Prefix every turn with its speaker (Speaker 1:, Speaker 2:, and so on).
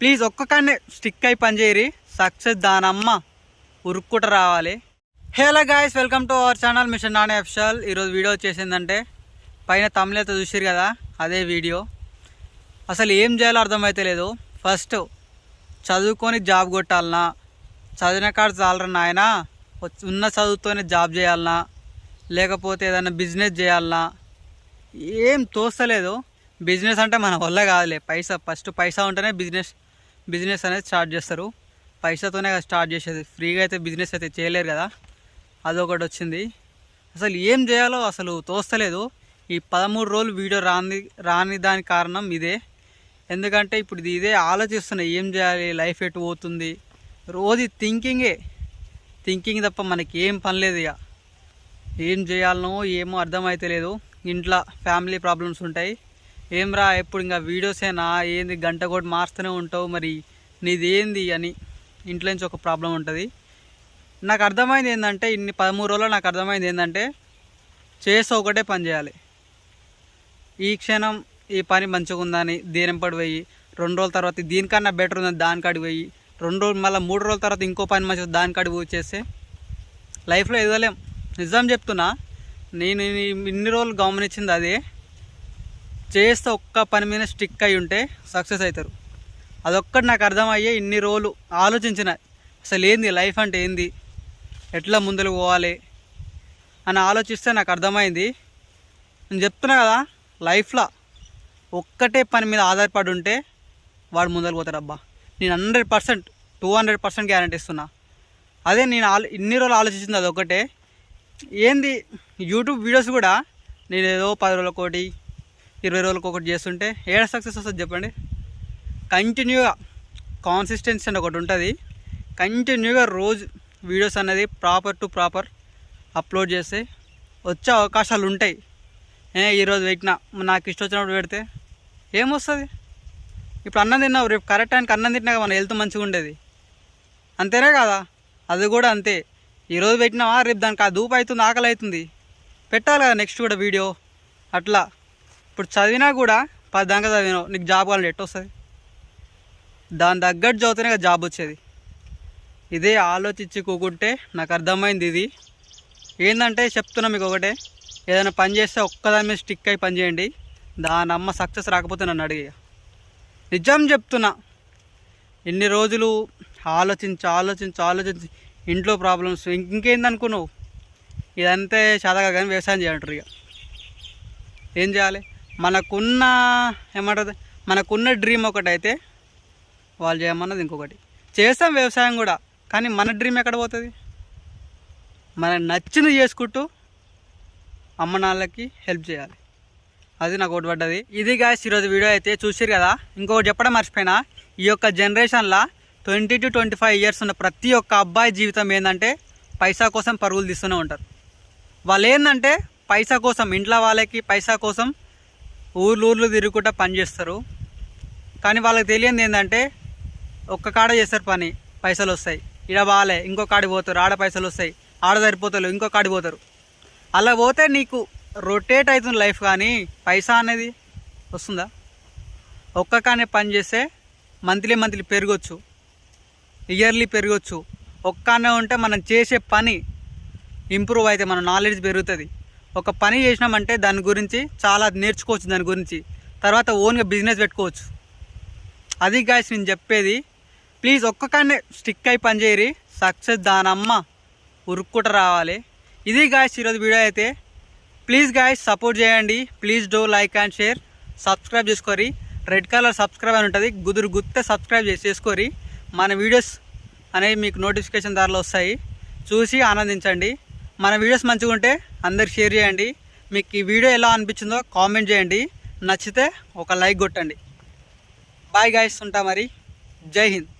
Speaker 1: Please ఒక్కకానే stick అయి పనిచేయరి success దానమ్మ ఉరుక్కుట రావాలి. Hello guys welcome to our channel mission non official ఈరోజు వీడియో వచ్చేసిందంటే పైన తమిళతో చూసిరు కదా అదే వీడియో. అసలు ఏం చేయాలో అర్థమైతే లేదు. ఫస్ట్ చదువుకొని జాబ్ కొట్టాలనా? చదివిన కాడ చాలరా నాయన? ఉన్న చదువుతోనే జాబ్ చేయాలనా? లేకపోతే ఏదైనా బిజినెస్ చేయాలనా? ఏం తోస్తలేదు. బిజినెస్ అంటే మన వల్ల కాదులే. పైసా ఫస్ట్ పైసా ఉంటేనే బిజినెస్ బిజినెస్ అనేది స్టార్ట్ చేస్తారు. పైసాతోనే కదా స్టార్ట్ చేసేది. ఫ్రీగా అయితే బిజినెస్ అయితే చేయలేరు కదా. అదొకటి వచ్చింది. అసలు ఏం చేయాలో అసలు తోస్తలేదు. ఈ పదమూడు రోజులు వీడియో రాని రాని దానికి కారణం ఇదే. ఎందుకంటే ఇప్పుడు ఇది ఇదే ఆలోచిస్తున్నా ఏం చేయాలి లైఫ్ ఎటు పోతుంది. రోజు థింకింగే థింకింగ్ తప్ప మనకి ఏం పని లేదు ఇక. ఏం చేయాలనో ఏమో అర్థమైతే లేదు. ఇంట్లో ఫ్యామిలీ ప్రాబ్లమ్స్ ఉంటాయి. ఏం రా ఎప్పుడు ఇంకా వీడియోసేనా? ఏంది గంట కూడా మారుస్తూనే ఉంటావు మరి? నీది ఏంది అని ఇంట్లో నుంచి ఒక ప్రాబ్లం ఉంటుంది. నాకు అర్థమైంది ఏంటంటే ఇన్ని పదమూడు రోజుల్లో నాకు అర్థమైంది ఏంటంటే చేసి ఒకటే పని చేయాలి. ఈ క్షణం ఈ పని మంచిగా ఉందని దీనింపడి పోయి రెండు రోజుల తర్వాత దీనికన్నా బెటర్ ఉందని దానికాడికి పోయి రెండు రోజులు మళ్ళీ మూడు రోజుల తర్వాత ఇంకో పని మంచిగా దానికాడికి పోయి చేస్తే లైఫ్లో ఎదగలేం నిజం చెప్తున్నా నేను ఇన్ని రోజులు గమనించింది అదే. చేస్తే ఒక్క పని మీద స్టిక్ అయి ఉంటే సక్సెస్ అవుతారు. అదొక్కటి నాకు అర్థమయ్యే ఇన్ని రోజులు ఆలోచించిన అసలు ఏంది లైఫ్ అంటే ఏంది? ఎట్లా ముందుకు పోవాలి? అని ఆలోచిస్తే నాకు అర్థమైంది. నేను చెప్తున్నా కదా లైఫ్లో ఒక్కటే పని మీద ఆధారపడి ఉంటే వాడు ముందరకు పోతాడు అబ్బా. నేను hundred percent two hundred percent guarantee ఇస్తున్నా. అదే నేను ఆలో ఇన్ని రోజులు ఆలోచించింది అది ఒకటే ఏంది యూట్యూబ్ వీడియోస్ కూడా నేను ఏదో పది రోజుల కోటి ఇరవై రోజులకు ఒకటి చేస్తుంటే ఏడ సక్సెస్ వస్తుంది చెప్పండి? కంటిన్యూగా కాన్సిస్టెన్సీ అని ఒకటి ఉంటుంది. కంటిన్యూగా రోజు వీడియోస్ అనేది ప్రాపర్ టు ప్రాపర్ అప్లోడ్ చేస్తే వచ్చే అవకాశాలు ఉంటాయి. ఏ ఈరోజు పెట్టినా నాకు ఇష్టం వచ్చినప్పుడు పెడితే ఏమొస్తుంది ఇప్పుడు అన్నం తిన్నావు రేపు కరెక్ట్ టైంకి అన్నం తిన్నాక మన హెల్త్ మంచిగా ఉండేది. అంతేనే కదా? అది కూడా అంతే. ఈరోజు పెట్టినావా రేపు దానికి ఆ దూపు అవుతుంది ఆకలి అవుతుంది పెట్టాలి కదా నెక్స్ట్ కూడా వీడియో అట్లా. ఇప్పుడు చదివినా కూడా పది దాకా చదివినావు నీకు జాబ్ కావాలంటే ఎట్టు వస్తుంది? దాని తగ్గట్టు చదివితేనే కదా జాబ్ వచ్చేది. ఇదే ఆలోచించి కూకుంటే నాకు అర్థమైంది ఇది. ఏంటంటే చెప్తున్నా మీకు ఒకటే ఏదైనా పని చేస్తే ఒక్కదాని మీద స్టిక్ అయి పని చేయండి. దాని అమ్మ సక్సెస్ రాకపోతే నన్ను అడిగా. నిజం చెప్తున్నా. ఎన్ని రోజులు ఆలోచించి ఆలోచించి ఆలోచించి ఇంట్లో ప్రాబ్లమ్స్ ఇంకేందనుకున్నావు ఇదంతే చదగా కానీ వ్యవసాయం చేయంటారు ఇక. ఏం చేయాలి? మనకున్న ఏమంటుంది? మనకున్న డ్రీమ్ ఒకటైతే వాళ్ళు చేయమన్నది ఇంకొకటి. చేస్తాం వ్యవసాయం కూడా కానీ మన డ్రీమ్ ఎక్కడ పోతుంది? మనకు నచ్చింది చేసుకుంటూ అమ్మ నాన్నలకి హెల్ప్ చేయాలి. అది నాకు ఒకటి పడ్డది. ఇది గాయస్ ఈరోజు వీడియో అయితే చూసారు కదా? ఇంకొకటి చెప్పడం మర్చిపోయినా ఈ యొక్క జనరేషన్లో twenty two twenty five years ఉన్న ప్రతి ఒక్క అబ్బాయి జీవితం ఏంటంటే పైసా కోసం పరుగులు తీస్తూనే ఉంటారు. వాళ్ళు ఏంటంటే పైసా కోసం ఇంట్లో వాళ్ళకి పైసా కోసం ఊర్లు ఊర్లు తిరుగుకుంటా పని చేస్తారు. కానీ వాళ్ళకి తెలియంది ఏంటంటే ఒక్క కాడ చేస్తారు పని పైసలు వస్తాయి. ఇడ బాలే ఇంకో కాడి పోతారు ఆడ పైసలు వస్తాయి ఆడ సరిపోతారు ఇంకో కాడి పోతారు. అలా పోతే నీకు రొటేట్ అవుతుంది లైఫ్ కానీ పైసా అనేది వస్తుందా? ఒక్క కానే పని చేస్తే మంత్లీ మంత్లీ పెరగచ్చు ఇయర్లీ పెరగచ్చు. ఒక్కనే ఉంటే మనం చేసే పని ఇంప్రూవ్ అయితే మన నాలెడ్జ్ పెరుగుతుంది. ఒక పని చేసినామంటే దాని గురించి చాలా నేర్చుకోవచ్చు దాని గురించి. తర్వాత ఓన్గా బిజినెస్ పెట్టుకోవచ్చు. అది గాయస్ నేను చెప్పేది. ప్లీజ్ ఒక్కకాన్నే స్టిక్ అయి పని చేయరి. సక్సెస్ దానమ్మ ఉరుక్కుట రావాలి. ఇది గాయస్ ఈరోజు వీడియో అయితే. ప్లీజ్ గాయస్ సపోర్ట్ చేయండి. Please do like and share. Subscribe చేసుకోరి. Red colour subscribe అని ఉంటుంది. గుదురు గుత్తే సబ్స్క్రైబ్ చేసుకోరి. మన వీడియోస్ అనేవి మీకు నోటిఫికేషన్ దారిలో వస్తాయి. చూసి ఆనందించండి. మన వీడియోస్ మంచిగా ఉంటే అందరికి షేర్ చేయండి. మీకు ఈ వీడియో ఎలా అనిపించిందో కామెంట్ చేయండి. నచ్చితే ఒక లైక్ కొట్టండి. బాయ్ గాయస్ ఉంటా మరి. జై హింద్.